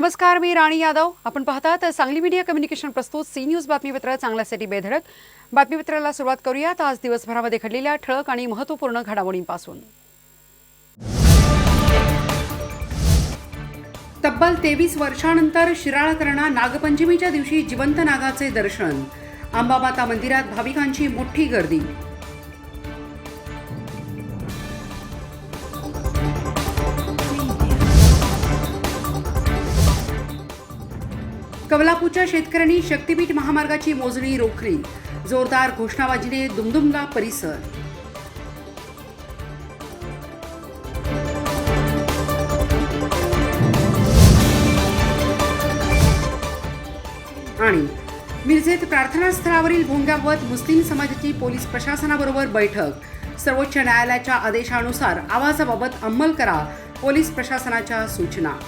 नमस्कार मी राणी यादव. आपण पाहतात सांगली मीडिया कम्युनिकेशन प्रस्तुत सी न्यूज बातमीपत्र चांगल्यासाठी बेधडक. बातमीपत्राला सुरुवात करूयात. आज दिवसभरामध्ये घडलेल्या ठळक आणि महत्त्वपूर्ण घडामोडींपासून. तब्बल तेवीस वर्षानंतर शिराळकरणा नागपंचमीच्या दिवशी जिवंत नागाचे दर्शन. अंबामाता मंदिरात भाविकांची मोठी गर्दी. कवलापूरच्या शेतकऱ्यांनी शक्तीपीठ महामार्गाची मोजणी रोखली. जोरदार घोषणाबाजीने दुमदुमला परिसर. आणि मिरजेत प्रार्थनास्थळावरील भोंग्यावत मुस्लिम समाजाची पोलीस प्रशासनाबरोबर बैठक. सर्वोच्च न्यायालयाच्या आदेशानुसार आवाजाबाबत अंमल करा पोलीस प्रशासनाच्या सूचना.